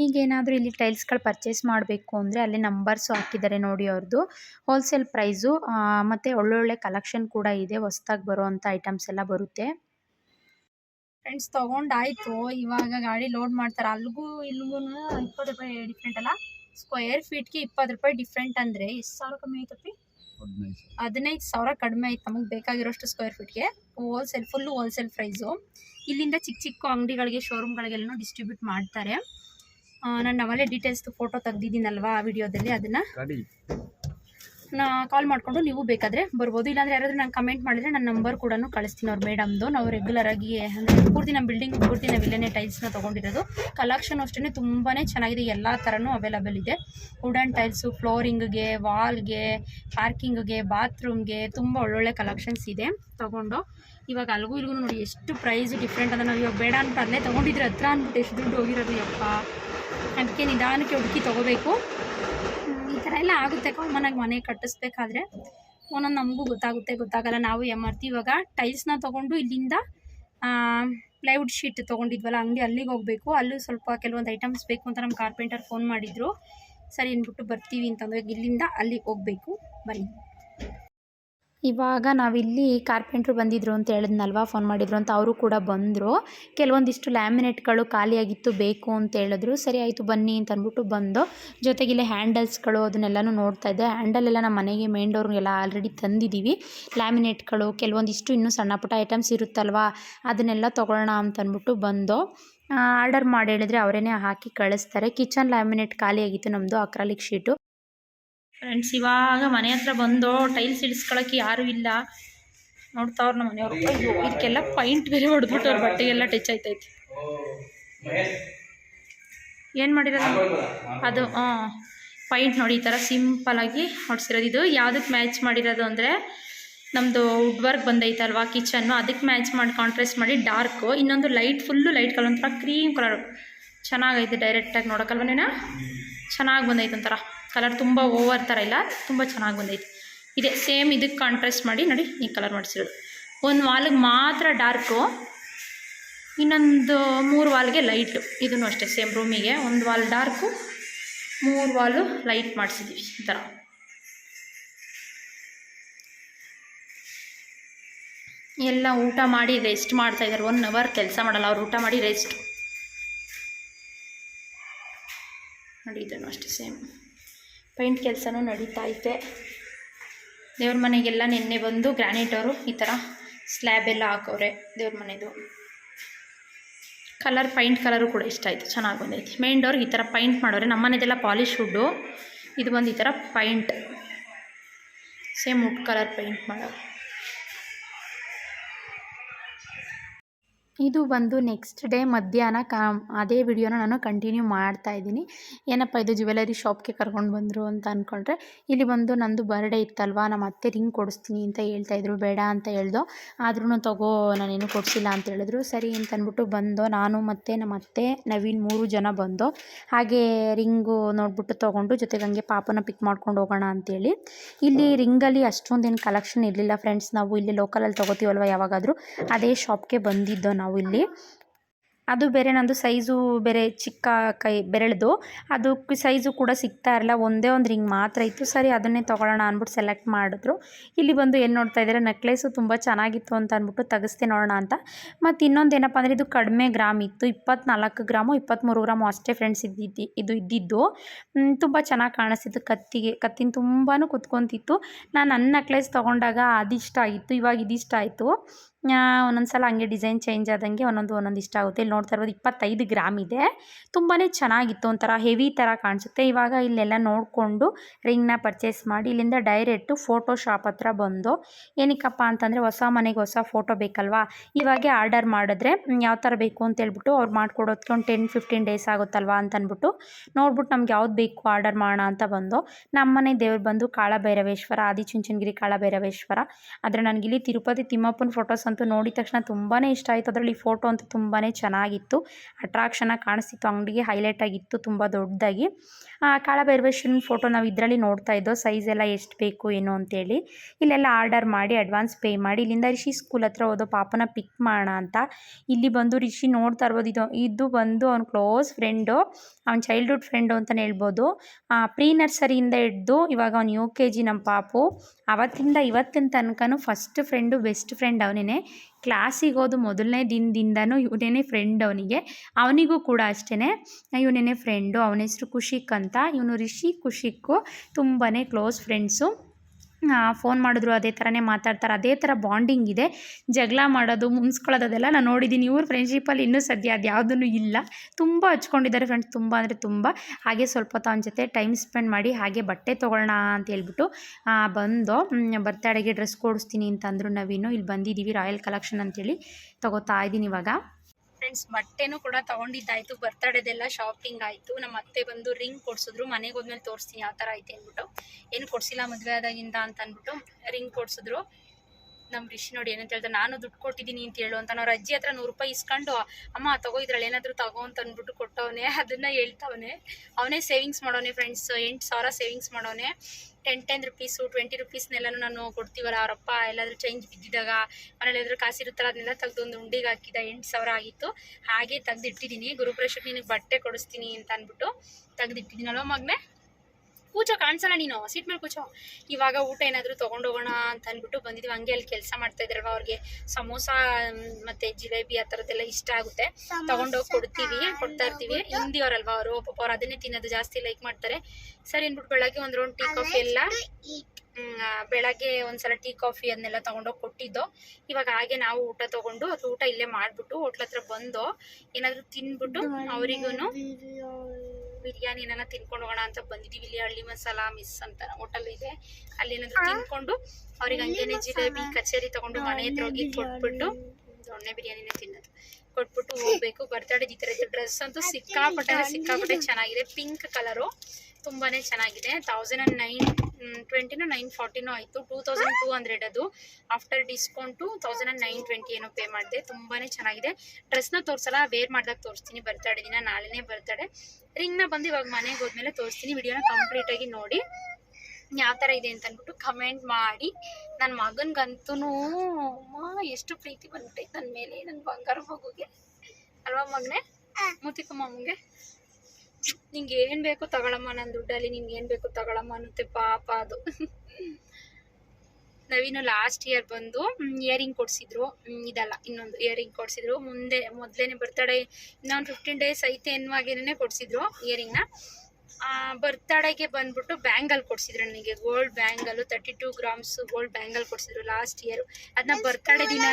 ಈಗೇನಾದರೂ ಇಲ್ಲಿ ಟೈಲ್ಸ್ಗಳು ಪರ್ಚೇಸ್ ಮಾಡಬೇಕು ಅಂದರೆ ಅಲ್ಲಿ ನಂಬರ್ಸು ಹಾಕಿದ್ದಾರೆ ನೋಡಿ ಅವ್ರದ್ದು ಹೋಲ್ಸೇಲ್ ಪ್ರೈಸು ಮತ್ತು ಒಳ್ಳೊಳ್ಳೆ ಕಲೆಕ್ಷನ್ ಕೂಡ ಇದೆ, ಹೊಸ್ದಾಗಿ ಬರುವಂಥ ಐಟಮ್ಸ್ ಎಲ್ಲ ಬರುತ್ತೆ. ಫ್ರೆಂಡ್ಸ್ ತೊಗೊಂಡಾಯಿತು. ಇವಾಗ ಗಾಡಿ ಲೋಡ್ ಮಾಡ್ತಾರೆ. ಅಲ್ಲಿಗೂ ಇಲ್ಲಿಗೂ ಇಪ್ಪತ್ತು ರೂಪಾಯಿ ಡಿಫ್ರೆಂಟ್ ಅಲ್ಲ? ಸ್ಕ್ವೇರ್ ಫೀಟ್ಗೆ ಇಪ್ಪತ್ತು ರೂಪಾಯಿ ಡಿಫ್ರೆಂಟ್ ಅಂದರೆ ಎಷ್ಟು ಸಾವಿರ ಕಮ್ಮಿ ಆಯ್ತಪ್ಪಿ? ಹದಿನೈದು ಸಾವಿರ ಕಡಿಮೆ ಆಯ್ತು. ನಮಗೆ ಬೇಕಾಗಿರೋಷ್ಟು ಸ್ಕ್ವೇರ್ ಫೀಟ್ಗೆ ಹೋಲ್ಸೇಲ್ ಫುಲ್ಲು ಹೋಲ್ಸೇಲ್ ಪ್ರೈಸು ಇಲ್ಲಿಂದ ಚಿಕ್ಕ ಚಿಕ್ಕ ಅಂಗಡಿಗಳಿಗೆ ಶೋರೂಮ್ಗಳಿಗೆಲ್ಲ ಡಿಸ್ಟ್ರಿಬ್ಯೂಟ್ ಮಾಡ್ತಾರೆ. ನಾನು ಅವಲೇ ಡೀಟೇಲ್ಸ್ ಫೋಟೋ ತೆಗ್ದಿದ್ದೀನಲ್ವಾ ಆ ವಿಡಿಯೋದಲ್ಲಿ ಅದನ್ನು? ನಾ ಕಾಲ್ ಮಾಡಿಕೊಂಡು ನೀವು ಬೇಕಾದರೆ ಬರ್ಬೋದು. ಇಲ್ಲಾಂದ್ರೆ ಯಾರಾದರೂ ನಾನು ಕಮೆಂಟ್ ಮಾಡಿದರೆ ನನ್ನ ನಂಬರ್ ಕೂಡ ಕಳಿಸ್ತೀನಿ ಅವ್ರ ಮೇಡಮ್ದು ನಾವು ರೆಗ್ಯುಲರ್ ಆಗಿ ಅಂದರೆ ಪೂರ್ತಿ ನಮ್ಮ ಬಿಲ್ಡಿಂಗ್ ಪೂರ್ತಿ ನಾವು ಇಲ್ಲೇ ಟೈಲ್ಸ್ನ ತೊಗೊಂಡಿರೋದು. ಕಲೆಕ್ಷನ್ ಅಷ್ಟೇ ತುಂಬಾ ಚೆನ್ನಾಗಿದೆ. ಎಲ್ಲ ಥರನೂ ಅವೈಲಬಲ್ ಇದೆ. ವುಡನ್ ಟೈಲ್ಸು ಫ್ಲೋರಿಂಗ್ಗೆ ವಾಲ್ಗೆ ಪಾರ್ಕಿಂಗ್ಗೆ ಬಾತ್ರೂಮ್ಗೆ ತುಂಬ ಒಳ್ಳೊಳ್ಳೆ ಕಲೆಕ್ಷನ್ಸ್ ಇದೆ. ತೊಗೊಂಡು ಇವಾಗ ಅಲ್ಗೂ ಇಲ್ಗೂ ನೋಡಿ ಎಷ್ಟು ಪ್ರೈಸ್ ಡಿಫ್ರೆಂಟ್ ಅಂದರೆ ನಾವು ಇವಾಗ ಬೇಡ ಅಂತ ಅಲ್ಲೇ ತೊಗೊಂಡಿದ್ರೆ ಹತ್ರ ಅಂದ್ಬಿಟ್ಟು ಎಷ್ಟು ದುಡ್ಡು ಹೋಗಿರೋದು ಯಪ್ಪ. ಅದಕ್ಕೆ ನಿಧಾನಕ್ಕೆ ಹುಡುಕಿ ತೊಗೋಬೇಕು. ಈ ಥರ ಎಲ್ಲ ಆಗುತ್ತೆ. ಕಾಮನ್ ಆಗಿ ಮನೆ ಕಟ್ಟಿಸ್ಬೇಕಾದ್ರೆ ಒಂದೊಂದು ನಮಗೂ ಗೊತ್ತಾಗುತ್ತೆ, ಗೊತ್ತಾಗಲ್ಲ. ನಾವು ಏನು ಮಾಡ್ತೀವಿ ಇವಾಗ ಟೈಲ್ಸ್ನ ತೊಗೊಂಡು ಇಲ್ಲಿಂದ ಪ್ಲೈವುಡ್ ಶೀಟ್ ತೊಗೊಂಡಿದ್ವಲ್ಲ, ಅಂಗಡಿ ಅಲ್ಲಿಗೆ ಹೋಗಬೇಕು. ಅಲ್ಲೂ ಸ್ವಲ್ಪ ಕೆಲವೊಂದು ಐಟಮ್ಸ್ ಬೇಕು ಅಂತ ನಮ್ಮ ಕಾರ್ಪೆಂಟರ್ ಫೋನ್ ಮಾಡಿದರು. ಸರಿ ಅಂದ್ಬಿಟ್ಟು ಬರ್ತೀವಿ ಅಂತಂದ್ರೆ ಇಲ್ಲಿಂದ ಅಲ್ಲಿಗೆ ಹೋಗಬೇಕು. ಬನ್ನಿ. ಇವಾಗ ನಾವಿಲ್ಲಿ ಕಾರ್ಪೆಂಟ್ರು ಬಂದಿದ್ರು ಅಂತ ಹೇಳಿದ್ನಲ್ವಾ ಫೋನ್ ಮಾಡಿದ್ರು ಅಂತ ಅವರು ಕೂಡ ಬಂದರು. ಕೆಲವೊಂದಿಷ್ಟು ಲ್ಯಾಮಿನೇಟ್ಗಳು ಖಾಲಿಯಾಗಿತ್ತು ಬೇಕು ಅಂತ ಹೇಳಿದ್ರು. ಸರಿ ಆಯಿತು ಬನ್ನಿ ಅಂತ ಅಂದ್ಬಿಟ್ಟು ಬಂದು ಜೊತೆಗೆ ಇಲ್ಲಿ ಹ್ಯಾಂಡಲ್ಸ್ಗಳು ಅದನ್ನೆಲ್ಲನೂ ನೋಡ್ತಾ ಇದ್ದೆ. ಹ್ಯಾಂಡಲ್ ಎಲ್ಲ ನಮ್ಮ ಮನೆಗೆ ಮೇನ್ ಡೋರ್ಗೆಲ್ಲ ಆಲ್ರೆಡಿ ತಂದಿದ್ದೀವಿ ಲ್ಯಾಮಿನೇಟ್ಗಳು ಕೆಲವೊಂದಿಷ್ಟು ಇನ್ನೂ ಸಣ್ಣ ಪುಟ್ಟ ಐಟಮ್ಸ್ ಇರುತ್ತಲ್ವಾ, ಅದನ್ನೆಲ್ಲ ತೊಗೊಳ್ಳೋಣ ಅಂತ ಅಂದ್ಬಿಟ್ಟು ಬಂದು ಆರ್ಡರ್ ಮಾಡಿ ಹೇಳಿದ್ರೆ ಅವರೇ ಹಾಕಿ ಕಳಿಸ್ತಾರೆ. ಕಿಚನ್ ಲ್ಯಾಮಿನೇಟ್ ಖಾಲಿಯಾಗಿತ್ತು ನಮ್ಮದು ಅಕ್ರಾಲಿಕ್ ಶೀಟು. ಫ್ರೆಂಡ್ಸ್ ಇವಾಗ ಮನೆ ಹತ್ರ ಬಂದು ಟೈಲ್ಸ್ ಇಡಿಸ್ಕೊಳಕ್ಕೆ ಯಾರೂ ಇಲ್ಲ. ನೋಡ್ತಾವ್ರ ನಮ್ಮ ಮನೆಯವರು. ಅಯ್ಯೋ ಇದಕ್ಕೆಲ್ಲ ಪೈಂಟ್ ಬೇರೆ ಹೊಡೆದ್ಬಿಟ್ಟು ಅವ್ರ ಬಟ್ಟೆಗೆಲ್ಲ ಟಚ್ ಆಯ್ತೈತಿ. ಏನು ಮಾಡಿರೋದು? ಅದು ಹಾಂ ಪೈಂಟ್ ನೋಡಿ, ಈ ಥರ ಸಿಂಪಲಾಗಿ ಹೊಡ್ಸಿರೋದು. ಇದು ಯಾವುದಕ್ಕೆ ಮ್ಯಾಚ್ ಮಾಡಿರೋದು ಅಂದರೆ ನಮ್ಮದು ವುಡ್ ವರ್ಕ್ ಬಂದೈತಲ್ವಾ ಕಿಚನ್ನು ಅದಕ್ಕೆ ಮ್ಯಾಚ್ ಮಾಡಿ ಕಾಂಟ್ರಾಸ್ಟ್ ಮಾಡಿ ಡಾರ್ಕು ಇನ್ನೊಂದು ಲೈಟ್ ಫುಲ್ಲು ಲೈಟ್ ಕಲರ್ ಒಂಥರ ಕ್ರೀಮ್ ಕಲರ್ ಚೆನ್ನಾಗೈತೆ ಡೈರೆಕ್ಟಾಗಿ ನೋಡೋಕ್ಕಲ್ವನೇನ ಚೆನ್ನಾಗಿ ಬಂದೈತೆ ಒಂಥರ. ಕಲರ್ ತುಂಬ ಓವರ್ ಥರ ಇಲ್ಲ, ತುಂಬ ಚೆನ್ನಾಗಿ ಬಂದೈತೆ. ಇದೆ, ಸೇಮ್ ಇದಕ್ಕೆ ಕಾಂಟ್ರಾಸ್ಟ್ ಮಾಡಿ ನೋಡಿ ಈ ಕಲರ್ ಮಾಡಿಸಿರೋದು. ಒಂದು ವಾಲ್ಗೆ ಮಾತ್ರ ಡಾರ್ಕು ಇನ್ನೊಂದು ಮೂರು ವಾಲ್ಗೆ ಲೈಟು ಇದನ್ನು ಅಷ್ಟೇ, ಸೇಮ್ ರೂಮಿಗೆ ಒಂದು ವಾಲ್ ಡಾರ್ಕು ಮೂರು ವಾಲು ಲೈಟ್ ಮಾಡಿಸಿದ್ದೀವಿ ಈ ಥರ ಎಲ್ಲ ಊಟ ಮಾಡಿ ರೆಸ್ಟ್ ಮಾಡ್ತಾ ಇದ್ದಾರೆ ಒನ್ ಅವರ್ ಕೆಲಸ ಮಾಡಲ್ಲ, ಅವ್ರು ಊಟ ಮಾಡಿ ರೆಸ್ಟ್ ನೋಡಿ, ಇದನ್ನು ಅಷ್ಟೇ, ಸೇಮ್. ಪೈಂಟ್ ಕೆಲಸನೂ ನಡೀತಾ ಐತೆ ದೇವ್ರ ಮನೆಗೆಲ್ಲ ನಿನ್ನೆ ಬಂದು ಗ್ರಾನೈಟ್ ಅವರು ಈ ಥರ ಸ್ಲ್ಯಾಬ್ ಎಲ್ಲ ಹಾಕವ್ರೆ ದೇವ್ರ ಮನೆದು. ಕಲರ್, ಪೈಂಟ್ ಕಲರು ಕೂಡ ಇಷ್ಟ ಆಯಿತು, ಚೆನ್ನಾಗಿ ಬಂದೈತಿ. ಮೇನ್ ಡೋರ್ ಈ ಥರ ಪೈಂಟ್ ಮಾಡೋರೆ. ನಮ್ಮ ಮನೆದೆಲ್ಲ ಪಾಲಿಶ್ ವುಡ್ಡು. ಇದು ಬಂದು ಈ ಥರ paint. Same wood colour paint ಮಾಡೋರು. ಇದು ಬಂದು ನೆಕ್ಸ್ಟ್ ಡೇ ಮಧ್ಯಾಹ್ನ ಕಾ ಅದೇ ವಿಡಿಯೋನ ನಾನು ಕಂಟಿನ್ಯೂ ಮಾಡ್ತಾ ಇದ್ದೀನಿ. ಏನಪ್ಪ ಇದು ಜ್ಯುವೆಲರಿ ಶಾಪ್ಗೆ ಕರ್ಕೊಂಡು ಬಂದರು ಅಂತ ಅಂದ್ಕೊಂಡ್ರೆ ಇಲ್ಲಿ ಬಂದು ನಂದು ಬರ್ಡೇ ಇತ್ತಲ್ವಾ ನಮ್ಮ ಅತ್ತೆ ರಿಂಗ್ ಕೊಡಿಸ್ತೀನಿ ಅಂತ ಹೇಳ್ತಾ ಇದ್ರು ಬೇಡ ಅಂತ ಹೇಳ್ದೋ ಆದ್ರೂ ತಗೋ ನಾನೇನು ಕೊಡಿಸಿಲ್ಲ ಅಂತ ಹೇಳಿದ್ರು. ಸರಿ ಅಂತ ಅಂದ್ಬಿಟ್ಟು ಬಂದು ನಾನು ಮತ್ತು ನಮ್ಮ ಅತ್ತೆ ನವೀನ್ ಮೂರು ಜನ ಬಂದು ಹಾಗೆ ರಿಂಗು ನೋಡ್ಬಿಟ್ಟು ತೊಗೊಂಡು ಜೊತೆಗೆ ಹಂಗೆ ಪಾಪನ ಪಿಕ್ ಮಾಡ್ಕೊಂಡು ಹೋಗೋಣ ಅಂತೇಳಿ. ಇಲ್ಲಿ ರಿಂಗಲ್ಲಿ ಅಷ್ಟೊಂದೇನು ಕಲೆಕ್ಷನ್ ಇರಲಿಲ್ಲ ಫ್ರೆಂಡ್ಸ್ ನಾವು ಇಲ್ಲಿ ಲೋಕಲಲ್ಲಿ ತೊಗೋತೀವಲ್ವ ಯಾವಾಗಾದರೂ ಅದೇ ಶಾಪ್ಗೆ ಬಂದಿದ್ದೋ ನಾವು. ಇಲ್ಲಿ ಅದು ಬೇರೆ, ನಂದು ಸೈಜು ಬೇರೆ ಚಿಕ್ಕ ಕೈ ಬೆರಳ್ದು, ಅದು ಸೈಜು ಕೂಡ ಸಿಗ್ತಾ ಇರಲ್ಲ, ಒಂದೇ ಒಂದು ರಿಂಗ್ ಮಾತ್ರ ಇತ್ತು. ಸರಿ, ಅದನ್ನೇ ತೊಗೊಳ್ಳೋಣ ಅಂದ್ಬಿಟ್ಟು ಸೆಲೆಕ್ಟ್ ಮಾಡಿದ್ರು. ಇಲ್ಲಿ ಬಂದು ಏನು ನೋಡ್ತಾ ಇದ್ದಾರೆ, ನೆಕ್ಲೇಸು ತುಂಬ ಚೆನ್ನಾಗಿತ್ತು ಅಂತ ಅಂದ್ಬಿಟ್ಟು ತೆಗೆಸ್ತೆ ನೋಡೋಣ ಅಂತ. ಮತ್ತು ಇನ್ನೊಂದು ಏನಪ್ಪ ಅಂದರೆ, ಇದು ಕಡಿಮೆ ಗ್ರಾಮ್ ಇತ್ತು, ಇಪ್ಪತ್ನಾಲ್ಕು ಗ್ರಾಮು ಇಪ್ಪತ್ತ್ಮೂರು ಗ್ರಾಮು ಅಷ್ಟೇ ಫ್ರೆಂಡ್ಸ್ ಇದ್ದಿದ್ದು ಇದು ಇದ್ದಿದ್ದು. ತುಂಬ ಚೆನ್ನಾಗಿ ಕಾಣಿಸ್ತಿತ್ತು ಕತ್ತಿಗೆ, ಕತ್ತಿನ ತುಂಬಾ ಕುತ್ಕೊತಿತ್ತು. ನಾನು ನನ್ನ ನೆಕ್ಲೆಸ್ ತೊಗೊಂಡಾಗ ಅದಿಷ್ಟ ಆಗಿತ್ತು ಇವಾಗ ಇದಿಷ್ಟ ಆಯಿತು. ಒಂದೊಂದು ಸಲ ಹಂಗೆ ಡಿಸೈನ್ ಚೇಂಜ್ ಆದಂಗೆ ಒಂದೊಂದು ಒಂದೊಂದು ಇಷ್ಟ ಆಗುತ್ತೆ. ಇಲ್ಲಿ ನೋಡ್ತಾ ಇರ್ಬೋದು ಇಪ್ಪತ್ತೈದು ಗ್ರಾಮ್ ಇದೆ. ತುಂಬಾ ಚೆನ್ನಾಗಿತ್ತು, ಒಂಥರ ಹೆವಿ ಥರ ಕಾಣಿಸುತ್ತೆ. ಇವಾಗ ಇಲ್ಲೆಲ್ಲ ನೋಡಿಕೊಂಡು ರಿಂಗ್ನ ಪರ್ಚೇಸ್ ಮಾಡಿ ಇಲ್ಲಿಂದ ಡೈರೆಕ್ಟು ಫೋಟೋ ಶಾಪ್ ಹತ್ರ ಬಂದು ಏನಕ್ಕಪ್ಪ ಅಂತಂದರೆ ಹೊಸ ಮನೆಗೆ ಹೊಸ ಫೋಟೋ ಬೇಕಲ್ವಾ? ಇವಾಗೆ ಆರ್ಡರ್ ಮಾಡಿದ್ರೆ ಯಾವ ಥರ ಬೇಕು ಅಂತ ಹೇಳ್ಬಿಟ್ಟು ಅವ್ರು ಮಾಡಿಕೊಡೋದಕ್ಕೆ ಒಂದು ಟೆನ್ ಫಿಫ್ಟೀನ್ ಡೇಸ್ ಆಗುತ್ತಲ್ವಾ ಅಂತಂದ್ಬಿಟ್ಟು ನೋಡ್ಬಿಟ್ಟು ನಮ್ಗೆ ಯಾವ್ದು ಬೇಕು ಆರ್ಡರ್ ಮಾಡೋಣ ಅಂತ ಬಂದು ನಮ್ಮನೆ ದೇವ್ರು ಬಂದು ಕಾಳಭೈರವೇಶ್ವರ, ಆದಿಚುಂಚನಗಿರಿ ಕಾಳಭೈರವೇಶ್ವರ. ಆದರೆ ನನಗಿಲ್ಲಿ ತಿರುಪತಿ ತಿಮ್ಮಪ್ಪನ ಫೋಟೋಸ್ ಅಂತೂ ನೋಡಿದ ತಕ್ಷಣ ತುಂಬಾ ಇಷ್ಟ ಆಯಿತು. ಅದರಲ್ಲಿ ಫೋಟೋ ಅಂತೂ ತುಂಬಾ ಚೆನ್ನಾಗಿತ್ತು. ಅಟ್ರಾಕ್ಷನಾಗಿ ಕಾಣಿಸ್ತಿತ್ತು. ಅಂಗಡಿಗೆ ಹೈಲೈಟ್ ಆಗಿತ್ತು, ತುಂಬ ದೊಡ್ಡದಾಗಿ. ಕಾಳಭೈರವೇಶ್ವರನ ಫೋಟೋ ನಾವು ಇದರಲ್ಲಿ ನೋಡ್ತಾ ಇದ್ದೋ ಸೈಜ್ ಎಲ್ಲ ಎಷ್ಟು ಬೇಕು, ಏನು ಅಂತೇಳಿ. ಇಲ್ಲೆಲ್ಲ ಆರ್ಡರ್ ಮಾಡಿ ಅಡ್ವಾನ್ಸ್ ಪೇ ಮಾಡಿ, ಇಲ್ಲಿಂದ ರಿಷಿ ಸ್ಕೂಲ್ ಹತ್ರ ಓದೋ ಪಾಪನ ಪಿಕ್ ಮಾಡೋಣ ಅಂತ. ಇಲ್ಲಿ ಬಂದು ರಿಷಿ ನೋಡ್ತಾ ಇರ್ಬೋದು. ಇದು ಇದು ಬಂದು ಅವ್ನ ಕ್ಲೋಸ್ ಫ್ರೆಂಡು ಅವ್ನ ಚೈಲ್ಡ್ಹುಡ್ ಫ್ರೆಂಡು ಅಂತಲೇ ಹೇಳ್ಬೋದು. ಪ್ರೀ ನರ್ಸರಿಯಿಂದ ಹಿಡ್ದು ಇವಾಗ ಅವ್ನು ಯು ಕೆ ಜಿ ನಮ್ಮ ಪಾಪು. ಅವತ್ತಿಂದ ಇವತ್ತಿನ ತನಕನೂ ಫಸ್ಟ್ ಫ್ರೆಂಡು ಬೆಸ್ಟ್ ಫ್ರೆಂಡ್ ಅವನೇ ಕ್ಲಾಸಿಗೆ ಹೋದು ಮೊದಲನೇ ದಿನದಿಂದನೂ ಇವನೇ ಫ್ರೆಂಡ್ ಅವನಿಗೆ. ಅವನಿಗೂ ಕೂಡ ಅಷ್ಟೇ ಇವನೇ ಫ್ರೆಂಡು ಅವನ ಹೆಸರು ಖುಷಿಕ್ ಅಂತ. ಇವನು ರಿಷಿ ಖುಷಿಕ್ಕು ತುಂಬಾ ಕ್ಲೋಸ್ ಫ್ರೆಂಡ್ಸು ಫೋನ್ ಮಾಡಿದ್ರು, ಅದೇ ಥರನೇ ಮಾತಾಡ್ತಾರೆ. ಅದೇ ಥರ ಬಾಂಡಿಂಗ್ ಇದೆ. ಜಗಳ ಮಾಡೋದು ಮುನ್ಸ್ಕೊಳ್ಳೋದು ಅದೆಲ್ಲ ನಾನು ನೋಡಿದ್ದೀನಿ ಇವ್ರ ಫ್ರೆಂಡ್ಶಿಪ್ಪಲ್ಲಿ ಇನ್ನೂ ಸದ್ಯ ಅದು ಯಾವುದೂ ಇಲ್ಲ. ತುಂಬ ಹಚ್ಕೊಂಡಿದ್ದಾರೆ ಫ್ರೆಂಡ್ಸ್ ತುಂಬ ಅಂದರೆ ತುಂಬ. ಹಾಗೆ ಸ್ವಲ್ಪ ಹೊತ್ತು ಅವನ ಜೊತೆ ಟೈಮ್ ಸ್ಪೆಂಡ್ ಮಾಡಿ, ಹಾಗೆ ಬಟ್ಟೆ ತೊಗೊಳ್ಳೋಣ ಅಂತ ಹೇಳ್ಬಿಟ್ಟು ಬಂದು ಬರ್ತಡೆಗೆ ಡ್ರೆಸ್ ಕೊಡಿಸ್ತೀನಿ ಅಂತಂದ್ರು ನಾವಿನ್ನು ಇಲ್ಲಿ ಬಂದಿದ್ದೀವಿ ರಾಯಲ್ ಕಲೆಕ್ಷನ್ ಅಂತೇಳಿ ತೊಗೋತಾ ಇದ್ದೀನಿ ಇವಾಗ. ಫ್ರೆಂಡ್ಸ್ ಬಟ್ಟೆನೂ ಕೂಡ ತೊಗೊಂಡಿದ್ದಾಯಿತು. ಬರ್ತಡೇದೆಲ್ಲ ಶಾಪಿಂಗ್ ಆಯಿತು. ನಮ್ಮ ಅತ್ತೆ ಬಂದು ರಿಂಗ್ ಕೊಡಿಸಿದ್ರು. ಮನೆಗೆ ಹೋದ್ಮೇಲೆ ತೋರಿಸ್ತೀನಿ ಯಾವ ಥರ ಐತೆ ಅಂದ್ಬಿಟ್ಟು. ಏನು ಕೊಡಿಸಿಲ್ಲ ಮದುವೆ ಆದಾಗಿಂದ ಅಂತ ಅಂದ್ಬಿಟ್ಟು ರಿಂಗ್ ಕೊಡಿಸಿದ್ರು. ನಮ್ಮ ರಿಷಿ ನೋಡಿ ಏನಂತ ಹೇಳ್ತಾರೆ, ನಾನು ದುಡ್ಡು ಕೊಟ್ಟಿದ್ದೀನಿ ಅಂತ ಹೇಳು ಅಂತ. ಅವ್ರ ಅಜ್ಜಿ ಹತ್ರ ನೂರು ರೂಪಾಯಿ ಇಸ್ಕೊಂಡು, ಅಮ್ಮ, ತಗೋ, ಇದ್ರಲ್ಲಿ ಏನಾದರೂ ತಗೋ ಅಂತ ಅಂದ್ಬಿಟ್ಟು ಕೊಟ್ಟವನೆ, ಅದನ್ನು ಹೇಳ್ತವನೆ. ಅವನೇ ಸೇವಿಂಗ್ಸ್ ಮಾಡೋನೆ ಫ್ರೆಂಡ್ಸ್ ಎಂಟು ಸಾವಿರ ಸೇವಿಂಗ್ಸ್ ಮಾಡೋನೆ ಟೆನ್ ಟೆನ್ ರುಪೀಸು ಟ್ವೆಂಟಿ ರುಪೀಸ್ನೆಲ್ಲನೂ ನಾನು ಕೊಡ್ತೀವಲ್ಲ ಅವರಪ್ಪ ಎಲ್ಲಾದರೂ ಚೇಂಜ್ ಬಿದ್ದಿದ್ದಾಗ, ಮನೇಲಿ ಏನಾದರೂ ಕಾಸಿರುತ್ತಲ್ಲ ಅದನ್ನೆಲ್ಲ ತೆಗೆದು ಒಂದು ಉಂಡಿಗೆ ಹಾಕಿದ, ಎಂಟು ಸಾವಿರ ಆಗಿತ್ತು. ಹಾಗೆ ತೆಗೆದಿಟ್ಟಿದ್ದೀನಿ ಗುರುಪ್ರಶಕ್ ನಿನಗೆ ಬಟ್ಟೆ ಕೊಡಿಸ್ತೀನಿ ಅಂತ ಅಂದ್ಬಿಟ್ಟು ತೆಗೆದಿಟ್ಟಿದ್ದೀನಲ್ವ ಮಗನೇ? ಕೂಚೋ ಕಾಣಿಸಲ್ಲ ನೀನು ಸೀಟ್ ಮೇಲೆ ಕೂಚೋ ಇವಾಗ ಊಟ ಏನಾದರೂ ತೊಗೊಂಡೋಗೋಣ ಅಂತ ಅಂದ್ಬಿಟ್ಟು ಬಂದಿದ್ವಿ. ಹಂಗೆ ಅಲ್ಲಿ ಕೆಲಸ ಮಾಡ್ತಾ ಇದ್ರಲ್ವ ಅವ್ರಿಗೆ ಸಮೋಸ ಮತ್ತೆ ಜಿಲೇಬಿ ಆ ಥರದ್ದೆಲ್ಲ ಇಷ್ಟ ಆಗುತ್ತೆ. ತಗೊಂಡೋಗಿ ಕೊಡ್ತೀವಿ ಕೊಡ್ತಾ ಇರ್ತೀವಿ. ಹಿಂದಿಯವರಲ್ವ ಅವರು? ಪಾಪ ಅವ್ರು ಅದನ್ನೇ ತಿನ್ನೋದು ಜಾಸ್ತಿ ಲೈಕ್ ಮಾಡ್ತಾರೆ. ಸರಿ ಅಂದ್ಬಿಟ್ಟು ಬೆಳಗ್ಗೆ ಒಂದು ರೌಂಡ್ ಟೀ ಕಾಫಿ ಎಲ್ಲ ಬೆಳಗ್ಗೆ ಒಂದ್ಸಲ ಟೀ ಕಾಫಿ ಅದನ್ನೆಲ್ಲ ತಗೊಂಡೋಗಿ ಕೊಟ್ಟಿದ್ದೋ. ಇವಾಗ ಹಾಗೆ ನಾವು ಊಟ ತಗೊಂಡು ಅದು ಊಟ ಇಲ್ಲೇ ಮಾಡ್ಬಿಟ್ಟು ಹೋಟ್ಲ ಹತ್ರ ಬಂದು ಏನಾದ್ರು ತಿನ್ಬಿಟ್ಟು ಅವರಿಗೂ ಬಿರಿಯಾನಿ ಏನಾರ ತಿನ್ಕೊಂಡು ಹೋಗೋಣ ಅಂತ ಬಂದಿದೀವಿ. ಇಲ್ಲಿ ಹಳ್ಳಿ ಮಸಾಲ ಮಿಸ್ ಅಂತ ಹೋಟೆಲ್ ಇದೆ. ಅಲ್ಲಿ ಏನಾದ್ರು ತಿನ್ಕೊಂಡು ಅವ್ರಿಗೆ ಹಂಗೇನೆ ಜಿಲೇಬಿ ಕಚೇರಿ ತಗೊಂಡು ಮನೆ ಹತ್ರ ಹೋಗಿ ಕೊಟ್ಬಿಟ್ಟು ದೊಣ್ಣೆ ಬಿರಿಯಾನಿನೇ ತಿನ್ನೋದು. ಕೊಟ್ಬಿಟ್ಟು ಹೋಗ್ಬೇಕು. ಬರ್ತಡೇ ಈ ಥರ ಡ್ರೆಸ್ ಅಂತೂ ಸಿಕ್ಕಾಪಟ್ಟೆ ಸಿಕ್ಕಾಪಟ್ಟೆ ಚೆನ್ನಾಗಿದೆ. ಪಿಂಕ್ ಕಲರು ತುಂಬಾನೇ ಚೆನ್ನಾಗಿದೆ. ತೌಸಂಡ್ ಆ್ಯಂಡ್ ನೈನ್ ಟ್ವೆಂಟಿನೋ ನೈನ್ ಫಾರ್ಟಿನೋ ಆಯಿತು. ಟೂ ತೌಸಂಡ್ ಟೂ ಹಂಡ್ರೆಡ್ ಅದು. After discount thousand and nine twenty ಏನೋ ಪೇ ಮಾಡಿದೆ. ತುಂಬಾನೇ ಚೆನ್ನಾಗಿದೆ. ಡ್ರೆಸ್ನ ತೋರಿಸಲ್ಲ ವೇರ್ ಮಾಡಿದಾಗ ತೋರಿಸ್ತೀನಿ. ಬರ್ತಡೆ ದಿನ ನಾಳೆನೇ ರಿಂಗ್ ರಿಂಗ್ನ ಬಂದು ಇವಾಗ ಮನೆಗೆ ಹೋದ್ಮೇಲೆ ತೋರಿಸ್ತೀನಿ. ವಿಡಿಯೋನ ಕಂಪ್ಲೀಟಾಗಿ ನೋಡಿ. ಯಾವ ಥರ ಇದೆ ಅಂತ ಅಂದ್ಬಿಟ್ಟು ಕಮೆಂಟ್ ಮಾಡಿ. ನನ್ನ ಮಗನಿಗಂತೂ ಅಮ್ಮ ಎಷ್ಟು ಪ್ರೀತಿ ಬಂದ್ಬಿಟ್ಟೈತೆ ನನ್ನ ಮೇಲೆ. ನನ್ನ ಬಂಗಾರ ಮಗುಗೆ. ಅಲ್ವಾ ಮಗನೇ? ಮೂತಿಕಮ್ಮ ಮಮ್ಮಗೆ? ನಿಂಗೆ ಏನು ಬೇಕು ತಗೊಳಮ್ಮ ನನ್ನ ದುಡ್ಡಲ್ಲಿ ನಿನ್ಗೆ ಏನು ಬೇಕು ತಗೊಳಮ್ಮ ಅನ್ನುತ್ತೆ ಪಾಪ ಅದು. ನವೀನು ಲಾಸ್ಟ್ ಇಯರ್ ಬಂದು ಇಯರಿಂಗ್ ಕೊಡಿಸಿದ್ರು. ಇದಲ್ಲ ಇನ್ನೊಂದು ಇಯರಿಂಗ್ ಕೊಡಿಸಿದ್ರು. ಮುಂದೆ ಮೊದಲೇನೆ ಬರ್ತಡೇ ಇನ್ನೊಂದು ಫಿಫ್ಟೀನ್ ಡೇಸ್ ಐತೆ ಎನ್ನುವಾಗೇನೆ ಕೊಡಿಸಿದ್ರು ಇಯರಿಂಗ್ನ ಬರ್ತಡೇಗೆ ಬಂದ್ಬಿಟ್ಟು ಬ್ಯಾಂಗಲ್ ಕೊಡ್ಸಿದ್ರು ನನಗೆ gold bangle thirty two grams gold bangle ಕೊಡಿಸಿದ್ರು last year ಅದನ್ನ ಬರ್ತಡೇ ದಿನ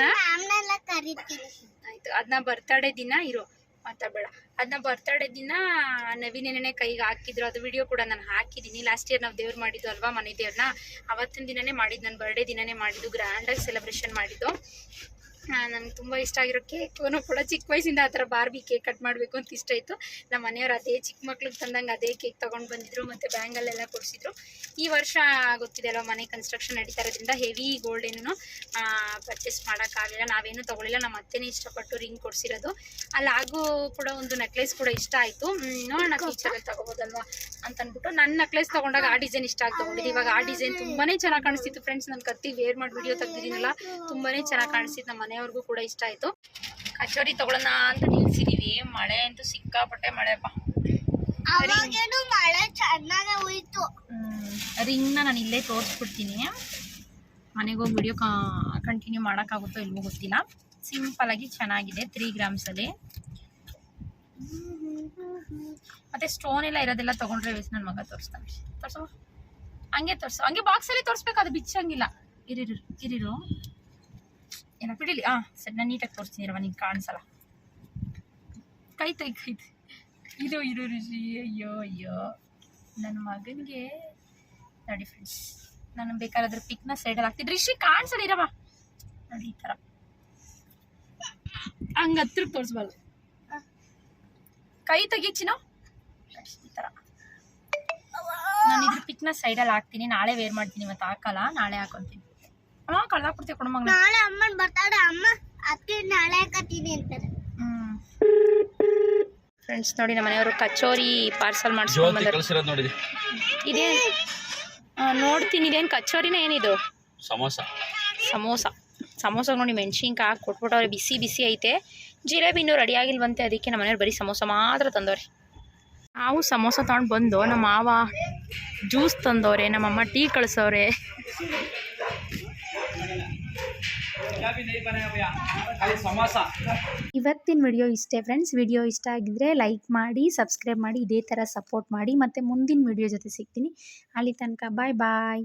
ಆಯ್ತು ಅದನ್ನ ಬರ್ತಡೇ ದಿನ ಇರೋ. ಮಾತಾಡಬೇಡ. ಅದನ್ನ ಬರ್ತಡೇ ದಿನ ನವೀನೇನೇ ಕೈಗೆ ಹಾಕಿದ್ರು. ಅದು ವಿಡಿಯೋ ಕೂಡ ನಾನು ಹಾಕಿದ್ದೀನಿ ಲಾಸ್ಟ್ ಇಯರ್ ನಾವು ದೇವ್ರು ಮಾಡಿದ್ದು ಅಲ್ವಾ ಮನೆ ದೇವ್ರನ್ನ ಅವತ್ತಿನ ದಿನನೇ ಮಾಡಿದ್ದು ನನ್ನ ಬರ್ಡೇ ದಿನನೇ ಮಾಡಿದ್ದು. ಗ್ರ್ಯಾಂಡಾಗಿ ಸೆಲೆಬ್ರೇಷನ್ ಮಾಡಿದ್ದು. ನನಗೆ ತುಂಬ ಇಷ್ಟ ಆಗಿರೋ ಕೇಕು ಕೂಡ ಚಿಕ್ಕ ವಯಸ್ಸಿಂದ ಆ ಥರ ಬಾರ್ಬಿ ಕೇಕ್ ಕಟ್ ಮಾಡಬೇಕು ಅಂತ ಇಷ್ಟ ಇತ್ತು. ನಮ್ಮ ಮನೆಯವ್ರು ಅದೇ ಚಿಕ್ಕ ಮಕ್ಳಿಗೆ ತಂದಂಗೆ ಅದೇ ಕೇಕ್ ತೊಗೊಂಡು ಬಂದಿದ್ರು ಮತ್ತು ಬ್ಯಾಂಗಲ್ಲೆಲ್ಲ ಕೊಡಿಸಿದ್ರು. ಈ ವರ್ಷ ಗೊತ್ತಿದೆ ಅಲ್ವಾ ಮನೆ ಕನ್ಸ್ಟ್ರಕ್ಷನ್ ನಡೀತಾ ಇರೋದ್ರಿಂದ ಹೆವಿ ಗೋಲ್ಡ್ ಏನೂ ಪರ್ಚೇಸ್ ಮಾಡೋಕ್ಕಾಗಲಿಲ್ಲ ನಾವೇನು ತೊಗೊಳಿಲ್ಲ ನಮ್ಮ ಅತ್ತೆನೇ ಇಷ್ಟಪಟ್ಟು ರಿಂಗ್ ಕೊಡಿಸಿರೋದು. ಅಲ್ಲಿ ಆಗೂ ಕೂಡ ಒಂದು ನೆಕ್ಲೆಸ್ ಕೂಡ ಇಷ್ಟ ಆಯಿತು. ನೋಡೋಣ ಫ್ಯೂಚರಲ್ಲಿ ತೊಗೋಬೋದಲ್ವಾ ಅಂತ ಅಂದ್ಬಿಟ್ಟು ನನ್ನ ನೆಕ್ಲೆಸ್ ತೊಗೊಂಡಾಗ ಆ ಡಿಸೈನ್ ಇಷ್ಟ ಆಗಿ ತೊಗೊಂಡಿದ್ದು ಇವಾಗ ಆ ಡಿಸೈನ್ ತುಂಬಾ ಚೆನ್ನಾಗಿ ಕಾಣಿಸ್ತಿತ್ತು. ಫ್ರೆಂಡ್ಸ್ ನನ್ನ ಕತ್ತಿ ವೇರ್ ಮಾಡಿ ವಿಡಿಯೋ ತೆಗ್ದಿದ್ದೀನಲ್ಲ ತುಂಬಾ ಚೆನ್ನಾಗಿ ಕಾಣಿಸ್ತಿತ್ತು ನಮ್ಮ ಮನೆಯವ್ರಿಗೂ ಕೂಡ ಇಷ್ಟ ಆಯಿತು. ಕಚೋರಿ ತಗೊಳ್ಳೋಣ ಅಂತ ನಿಲ್ಸಿದೀವಿ. ಮಳೆ ಅಂತೂ ಸಿಕ್ಕಾಪಟ್ಟೆ ಮಳೆ ಅವಾಗೇನು ಮಳೆ ಚೆನ್ನಾಗಿ ಹೋಯ್ತು ರಿಂಗ್ನ ನಾನು ಇಲ್ಲೇ ತೋರಿಸ್ಬಿಡ್ತೀನಿ. ಮನೆಗೆ ಹೋಗಿ ವಿಡಿಯೋ ಕಂಟಿನ್ಯೂ ಮಾಡೋಕ್ಕಾಗುತ್ತೋ ಇಲ್ವೋ ಗೊತ್ತಿಲ್ಲ. ಸಿಂಪಲ್ ಆಗಿ ಚೆನ್ನಾಗಿದೆ ತ್ರೀ ಗ್ರಾಮ್ಸಲ್ಲಿ ಮತ್ತೆ ಸ್ಟೋನ್ ಎಲ್ಲ ಇರೋದೆಲ್ಲ ತೊಗೊಂಡ್ರೆ ನನ್ನ ಮಗ ತೋರಿಸ್ತಾನೆ. ತೋರ್ಸೋ ಹಂಗೆ ತೋರಿಸು. ಹಂಗೆ ಬಾಕ್ಸಲ್ಲಿ ತೋರಿಸ್ಬೇಕು ಅದು ಬಿಚ್ಚಂಗಿಲ್ಲ. ಇರಿರು ಇರಿರು. ಏನ ಬಿಡಿಲಿ? ಹಾಂ ಸರಿ, ನಾನು ನೀಟಾಗಿ ತೋರಿಸ್ತೀನಿ ಇರವ ನೀನು ಕಾಣಿಸಲ್ಲ. ಕೈ ತೈ ಕೈ ಇದು ಇರು ರುಚಿ. ಅಯ್ಯೋ ಅಯ್ಯೋ. ನನ್ನ ಮಗನಿಗೆ, ನೋಡಿ ಫ್ರೆಂಡ್ಸ್ ನಾನು ಬೇಕಾದ್ರೆ ಪಿಕ್ನ ಸೈಡಲ್ಲಿ ಹಾಕ್ತಿದ್ರು ರಿಷಿ ಕಾಣಿಸಲ್ಲ ಇರವ ನೋಡಿ, ಈ ಥರ ಹಂಗೆ ಹತ್ರಕ್ಕೆ ತೋರಿಸ್ಬಾರ್ದು. ಕೈ ತೆಗಿಚಿನ ಈ ಥರ ನಾನು ಇದ್ರ ಪಿಕ್ನ ಸೈಡಲ್ಲಿ ಹಾಕ್ತೀನಿ. ನಾಳೆ ವೇರ್ ಮಾಡ್ತೀನಿ, ಇವತ್ತು ಹಾಕಲ್ಲ. ನಾಳೆ ಹಾಕೊಂತೀನಿ. ಹಾಂ ಕಳ್ದಾಕ್ಬಿಡ್ತೀವಿ ಕೊಡು ಮಗನ. ನಾಳೆ ಅಮ್ಮನ್ ಬರ್ತಾಳೆ ಅಮ್ಮ ಅದಕ್ಕೆ ನಾಳೆ ಹಾಕತ್ತೀನಿ ಅಂತಾರೆ. ಫ್ರೆಂಡ್ಸ್ ನೋಡಿ ನಮ್ಮ ಮನೆಯವರು ಕಚೋರಿ ಪಾರ್ಸಲ್ ಮಾಡಿಸ್ಕೊಂಡು ಬಂದರು ಕಳ್ಸಿರೋದು ನೋಡಿ. ಇದೇನು ನೋಡ್ತೀನಿ ಇದೇನು ಕಚೋರಿನ ಏನಿದು? ಸಮೋಸ. ಸಮೋಸ. ಸಮೋಸ ನೋಡಿ ಮೆಣಸಿನ್ಕಾಯಿ ಹಾಕಿ ಕೊಟ್ಬಿಟ್ಟವ್ರೆ ಬಿಸಿ ಬಿಸಿ ಐತೆ. ಜಿಲೇಬಿ ಇನ್ನೂ ರೆಡಿ ಆಗಿಲ್ವಂತೆ ಅದಕ್ಕೆ ನಮ್ಮ ಮನೆಯವ್ರು ಬರೀ ಸಮೋಸ ಮಾತ್ರ ತಂದವ್ರೆ. ನಾವು ಸಮೋಸ ತಗೊಂಡು ಬಂದು ನಮ್ಮ ಮಾವ ಜ್ಯೂಸ್ ತಂದವ್ರೆ ನಮ್ಮಮ್ಮ ಟೀ ಸಮೋಸ ಇವತ್ತಿನ ವಿಡಿಯೋ ಇಷ್ಟೇ ಫ್ರೆಂಡ್ಸ್ ವಿಡಿಯೋ ಇಷ್ಟ ಆಗಿದ್ರೆ ಲೈಕ್ ಮಾಡಿ ಸಬ್ಸ್ಕ್ರೈಬ್ ಮಾಡಿ, ಇದೇ ಥರ ಸಪೋರ್ಟ್ ಮಾಡಿ. ಮತ್ತು ಮುಂದಿನ ವಿಡಿಯೋ ಜೊತೆ ಸಿಗ್ತೀನಿ. ಅಲ್ಲಿ ತನಕ ಬಾಯ್ ಬಾಯ್